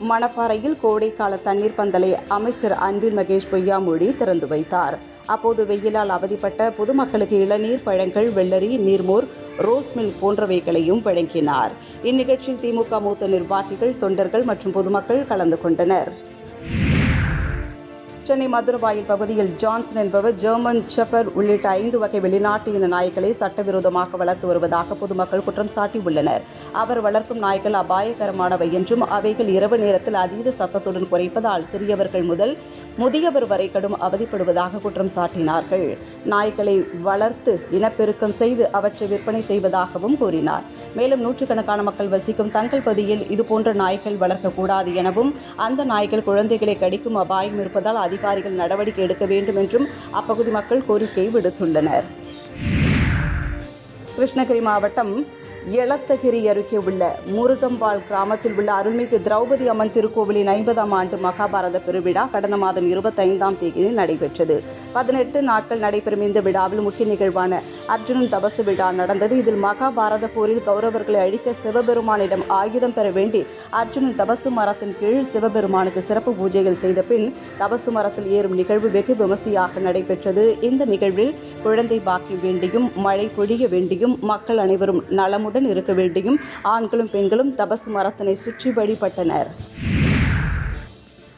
மணப்பாறையில் கோடைக்கால தண்ணீர் பந்தலை அமைச்சர் அன்பில் மகேஷ் பொய்யாமொழி திறந்து வைத்தார். அப்போது வெயிலால் அவதிப்பட்ட பொதுமக்களுக்கு இளநீர் பழங்கள் வெள்ளரி நீர்மோர் ரோஸ் மில்க் போன்றவைகளையும் வழங்கினார். இந்நிகழ்ச்சியில் திமுக மூத்த நிர்வாகிகள் தொண்டர்கள் மற்றும் பொதுமக்கள் கலந்து கொண்டனர். சென்னை மதுரவாயில் பகுதியில் ஜான்சன் என்பவர் ஜெர்மன் ஷெஃபர் உள்ளிட்ட ஐந்து வகை வெளிநாட்டு இன நாய்களை சட்டவிரோதமாக வளர்த்து வருவதாக பொதுமக்கள் குற்றம் சாட்டியுள்ளனர். அவர் வளர்க்கும் நாய்கள் அபாயகரமானவை என்றும் அவைகள் இரவு நேரத்தில் அதீத சத்தத்துடன் குறைப்பதால் சிறியவர்கள் முதல் முதியவர் வரை கடும் அவதிப்படுவதாக குற்றம் சாட்டினார்கள். நாய்களை வளர்த்து இனப்பெருக்கம் செய்து அவற்றை விற்பனை செய்வதாகவும் கூறினார். மேலும் நூற்றுக்கணக்கான மக்கள் வசிக்கும் தங்கள் பகுதியில் இதுபோன்ற நாய்கள் வளர்க்கக்கூடாது எனவும் அந்த நாய்கள் குழந்தைகளை கடிக்கும் அபாயம் இருப்பதால் அதிகாரிகள் நடவடிக்கை எடுக்க வேண்டும் என்றும் அப்பகுதி மக்கள் கோரிக்கை விடுத்துள்ளனர். கிருஷ்ணகிரி மாவட்டம் எளத்தகிரி அருகே உள்ள முருகம்பால் கிராமத்தில் உள்ள அருள்மிகு திரௌபதி அம்மன் திருக்கோவிலின் ஐம்பதாம் ஆண்டு மகாபாரத பெருவிழா கடந்த மாதம் இருபத்தைந்தாம் தேதி நடைபெற்றது. பதினெட்டு நாட்கள் நடைபெறும் இந்த விழாவில் முக்கிய நிகழ்வான அர்ஜுனன் தபசு விழா நடந்தது. இதில் மகாபாரத போரில் கௌரவர்களை அழிக்க சிவபெருமானிடம் ஆயுதம் பெற வேண்டி அர்ஜுனன் தபசு மரத்தின் கீழ் சிவபெருமானுக்கு சிறப்பு பூஜைகள் செய்த பின் தபசு மரத்தில் ஏறும் நிகழ்வு வெகு விமர்சையாக நடைபெற்றது. இந்த நிகழ்வில் குழந்தை பாக்கியம் வேண்டியும் மழை பொழிய வேண்டியும் மக்கள் அனைவரும் நலமுடன் இருக்க வேண்டியும் ஆண்களும் பெண்களும் தபசு மரத்தினை சுற்றி வழிபட்டனர்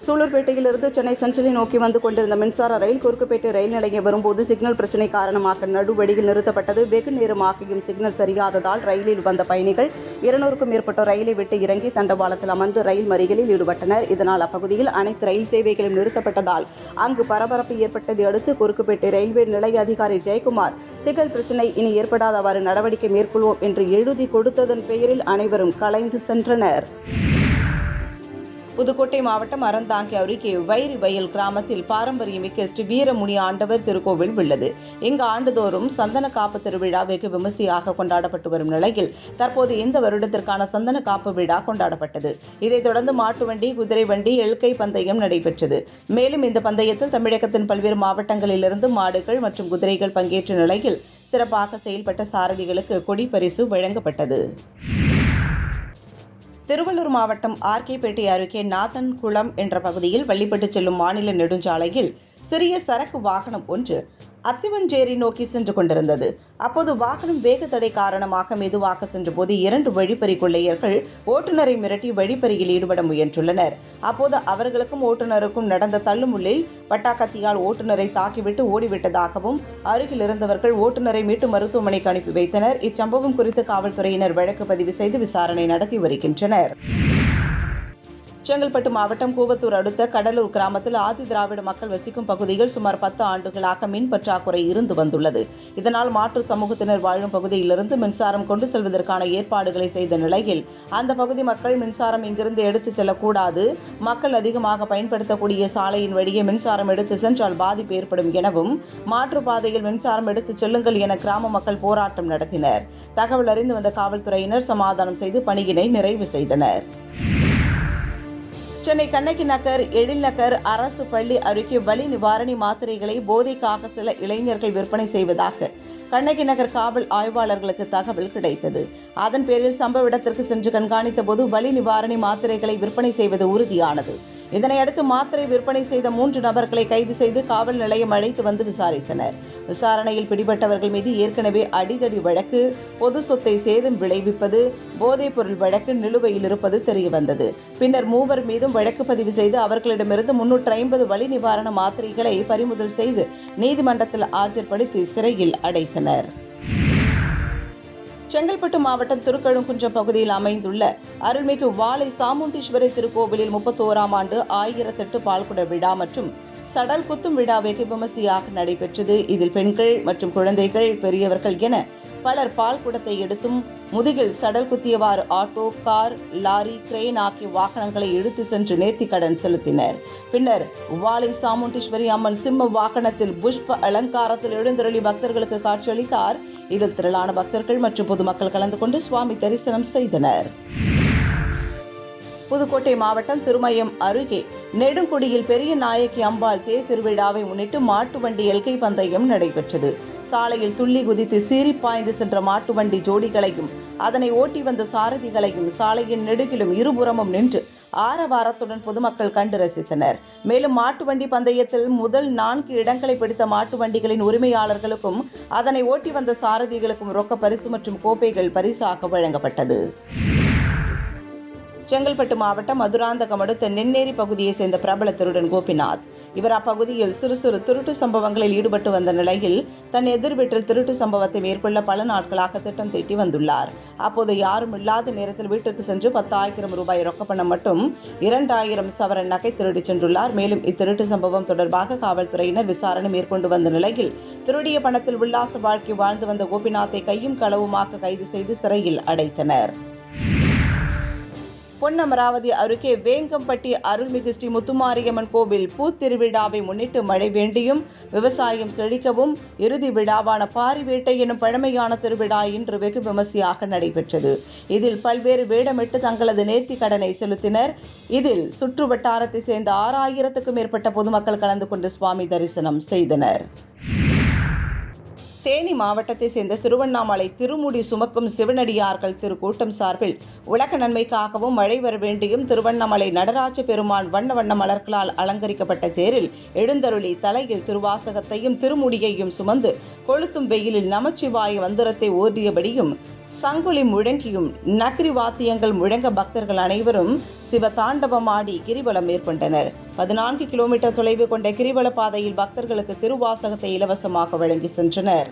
சூலூர்பேட்டையிலிருந்து சென்னை சென்ட்ரலை நோக்கி வந்து கொண்டிருந்த மின்சார ரயில் குறுக்குப்பேட்டை ரயில் நிலையம் வரும்போது சிக்னல் பிரச்சினை காரணமாக நடுவழியில் நிறுத்தப்பட்டது. வெகு நேரமாகியும் சிக்னல் சரியாததால் ரயிலில் வந்த பயணிகள் இருநூறுக்கும் மேற்பட்ட ரயிலை விட்டு இறங்கி தண்டவாளத்தில் அமர்ந்து ரயில் மறிகளில் ஈடுபட்டனர். இதனால் அப்பகுதியில் அனைத்து ரயில் சேவைகளும் நிறுத்தப்பட்டதால் அங்கு பரபரப்பு ஏற்பட்டதை அடுத்து குறுக்குப்பேட்டை ரயில்வே நிலைய அதிகாரி ஜெயக்குமார் சிக்னல் பிரச்சினை இனி ஏற்படாதவாறு நடவடிக்கை மேற்கொள்வோம் என்று எழுதி கொடுத்ததன் பெயரில் அனைவரும் கலைந்து சென்றனர். புதுக்கோட்டை மாவட்டம் அறந்தாங்கி அருகே வைரி வயல் கிராமத்தில் பாரம்பரியமிக்க ஸ்ரீ வீரமுனி ஆண்டவர் திருக்கோவில் உள்ளது. இங்கு ஆண்டுதோறும் சந்தன காப்பு திருவிழா வெகு விமர்சையாக கொண்டாடப்பட்டு வரும் நிலையில் தற்போது இந்த வருடத்திற்கான சந்தன காப்பு விழா கொண்டாடப்பட்டது. இதைத் தொடர்ந்து மாட்டு வண்டி குதிரை வண்டி எல்கை பந்தயம் நடைபெற்றது. மேலும் இந்த பந்தயத்தில் தமிழகத்தின் பல்வேறு மாவட்டங்களிலிருந்து மாடுகள் மற்றும் குதிரைகள் பங்கேற்ற நிலையில் சிறப்பாக செயல்பட்ட சாரதிகளுக்கு கொடி பரிசு வழங்கப்பட்டது. திருவள்ளூர் மாவட்டம் ஆர்கேபேட்டை அருகே நாதன்குளம் என்ற பகுதியில் வள்ளிப்பட்டு செல்லும் மாநில நெடுஞ்சாலையில் சிறிய சரக்கு வாகனம் ஒன்று அத்திவஞ்சேரி நோக்கி சென்று கொண்டிருந்தது. அப்போது வாகனம் வேக தடை காரணமாக மெதுவாக சென்றபோது இரண்டு வழிப்பறி கொள்ளையர்கள் ஓட்டுநரை மிரட்டி வழிப்பறியில் ஈடுபட முயன்றுள்ளனர். அப்போது அவர்களுக்கும் ஓட்டுநருக்கும் நடந்த தள்ளுமுள்ளில் பட்டாக்கத்தியால் ஓட்டுநரை தாக்கிவிட்டு ஓடிவிட்டதாகவும் அருகில் இருந்தவர்கள் ஓட்டுநரை மீட்டு மருத்துவமனைக்கு அனுப்பி வைத்தனர். இச்சம்பவம் குறித்து காவல்துறையினர் வழக்கு பதிவு செய்து விசாரணை நடத்தி வருகின்றனர். செங்கல்பட்டு மாவட்டம் கூவத்தூர் அடுத்த கடலூர் கிராமத்தில் ஆதி திராவிட மக்கள் வசிக்கும் பகுதியில் சுமார் பத்து ஆண்டுகளாக மின் பற்றாக்குறை இருந்து வந்துள்ளது. இதனால் மாற்று சமூகத்தினர் வாழும் பகுதியிலிருந்து மின்சாரம் கொண்டு செல்வதற்கான ஏற்பாடுகளை செய்த நிலையில் அந்த பகுதி மக்கள் மின்சாரம் இங்கிருந்து எடுத்துச் செல்லக்கூடாது. மக்கள் அதிகமாக பயன்படுத்தக்கூடிய சாலையின் வழியே மின்சாரம் எடுத்து சென்றால் பாதிப்பு ஏற்படும் எனவும் மாற்றுப்பாதையில் மின்சாரம் எடுத்துச் செல்லுங்கள் என கிராம மக்கள் போராட்டம் நடத்தினர். தகவல் அறிந்து வந்த காவல்துறையினர் சமாதானம் செய்து பணியினை நிறைவு செய்தனர். சென்னை கண்ணகி நகர் எழில் நகர் அரசு பள்ளி அருகே வலி நிவாரணி மாத்திரைகளை போதைக்காக சில இளைஞர்கள் விற்பனை செய்வதாக கண்ணகி நகர் காவல் ஆய்வாளர்களுக்கு தகவல் கிடைத்தது. அதன் பேரில் சம்பவ இடத்திற்கு சென்று கண்காணித்த போது வலி நிவாரணி மாத்திரைகளை விற்பனை செய்வது உறுதியானது. இதனையடுத்து மாத்திரை விற்பனை செய்த மூன்று நபர்களை கைது செய்து காவல் நிலையம் அழைத்து வந்து விசாரித்தனர். விசாரணையில் பிடிபட்டவர்கள் மீது ஏற்கனவே அடிதடி வழக்கு பொது சொத்தை சேதம் விளைவிப்பது போதைப்பொருள் வழக்கு நிலுவையில் இருப்பது தெரியவந்தது. பின்னர் மூவர் மீதும் வழக்கு பதிவு செய்து அவர்களிடமிருந்து முன்னூற்று ஐம்பது வழி நிவாரண மாத்திரைகளை பறிமுதல் செய்து நீதிமன்றத்தில் ஆஜர்படுத்தி சிறையில் அடைத்தனர். செங்கல்பட்டு மாவட்டம் திருக்கழுங்குன்றம் பகுதியில் அமைந்துள்ள அருள்மிகு வாழை சாமுண்டீஸ்வரர் திருக்கோவிலில் முப்பத்தோராம் ஆண்டு ஆயிரத்தெட்டு பால்குட விழா மற்றும் சடல் குத்தும் விழா வெகு விமர்சையாக நடைபெற்றது. இதில் பெண்கள் மற்றும் குழந்தைகள் பெரியவர்கள் என பலர் பால் குடத்தை எடுத்தும் முதுகில் சடல் குத்தியவாறு ஆட்டோ கார் லாரி கிரெயின் ஆகிய வாகனங்களை இழுத்து சென்று நேர்த்திக்கடன் செலுத்தினர். பின்னர் வாழை சாமுண்டீஸ்வரி அம்மன் சிம்ம வாகனத்தில் புஷ்ப அலங்காரத்தில் எழுந்தருளி பக்தர்களுக்கு காட்சியளித்தார். இதில் திரளான பக்தர்கள் மற்றும் பொதுமக்கள் கலந்து கொண்டு சுவாமி தரிசனம் செய்தனர். புதுக்கோட்டை மாவட்டம் திருமயம் அருகே நெடுங்குடியில் பெரிய நாயக்கி அம்பாள் தேர் திருவிழாவை முன்னிட்டு மாட்டு வண்டி எல்கை பந்தயம் நடைபெற்றது. சாலையில் துள்ளி குதித்து சீறி பாய்ந்து சென்ற மாட்டு வண்டி ஜோடிகளையும் அதனை ஓட்டி வந்த சாரதிகளையும் சாலையின் நெடுகிலும் இருபுறமும் நின்று ஆரவாரத்துடன் பொதுமக்கள் கண்டு ரசித்தனர். மேலும் மாட்டு வண்டி பந்தயத்தில் முதல் நான்கு இடங்களை பிடித்த மாட்டு வண்டிகளின் உரிமையாளர்களுக்கும் அதனை ஓட்டி வந்த சாரதிகளுக்கும் ரொக்க பரிசு மற்றும் கோப்பைகள் பரிசாக வழங்கப்பட்டது. செங்கல்பட்டு மாவட்டம் மதுராந்தகம் அடுத்த நென்னேரி பகுதியை சேர்ந்த பிரபல திருடன் கோபிநாத். இவர் அப்பகுதியில் சிறு சிறு திருட்டு சம்பவங்களில் ஈடுபட்டு வந்த நிலையில் தன் எதிர் வீட்டில் திருட்டு சம்பவத்தை மேற்கொள்ள பல நாட்களாக திட்டம் தீட்டி வந்துள்ளார். அப்போது யாரும் இல்லாத நேரத்தில் வீட்டிற்கு சென்று பத்தாயிரம் ரூபாய் ரொக்கப்பணம் மட்டும் இரண்டாயிரம் சவரன் நகை திருடிச் சென்றுள்ளார். மேலும் இத்திருட்டு சம்பவம் தொடர்பாக காவல்துறையினர் விசாரணை மேற்கொண்டு வந்த நிலையில் திருடிய பணத்தில் உல்லாச வாழ்க்கை வாழ்ந்து வந்த கோபிநாத்தை கையும் களவுமாக கைது செய்து சிறையில் அடைத்தனர். பொன்னமராவதி அருகே வேங்கம்பட்டி அருள்மிகு ஸ்ரீ முத்துமாரியம்மன் கோவில் பூத்திருவிழாவை முன்னிட்டு மழை வேண்டியும் விவசாயம் செழிக்கவும் இறுதி விழாவான பாரிவேட்டை எனும் பழமையான திருவிழா இன்று வெகு விமர்சையாக நடைபெற்றது. இதில் பல்வேறு வேடமிட்டு தங்களது நேர்த்தி கடனை செலுத்தினர். இதில் சுற்று வட்டாரத்தை சேர்ந்த ஆறாயிரத்துக்கும் மேற்பட்ட பொதுமக்கள் கலந்து கொண்டு சுவாமி தரிசனம் செய்தனர். தேனி மாவட்டத்தை சேர்ந்த திருவண்ணாமலை திருமுடி சுமக்கும் சிவனடியார்கள் திருக்கூட்டம் சார்பில் உலக நன்மைக்காகவும் மழை வர வேண்டியும் திருவண்ணாமலை நடராஜ பெருமான் வண்ண வண்ண மலர்களால் அலங்கரிக்கப்பட்ட தேரில் எழுந்தருளி தலையில் திருவாசகத்தையும் திருமுடியையும் சுமந்து கொளுத்தும் வெயிலில் நமச்சிவாய மந்திரத்தை ஓதியபடியும் சங்குலி முழங்கியும் நக்ரி வாத்தியங்கள் முழங்க பக்தர்கள் அனைவரும் சிவ தாண்டவமாடி கிரிவலம் மேற்கொண்டனர். பதினான்கு கிலோமீட்டர் தொலைவு கொண்ட கிரிவல பாதையில் பக்தர்களுக்கு திருவாசகத்தை இலவசமாக வழங்கி சென்றனர்.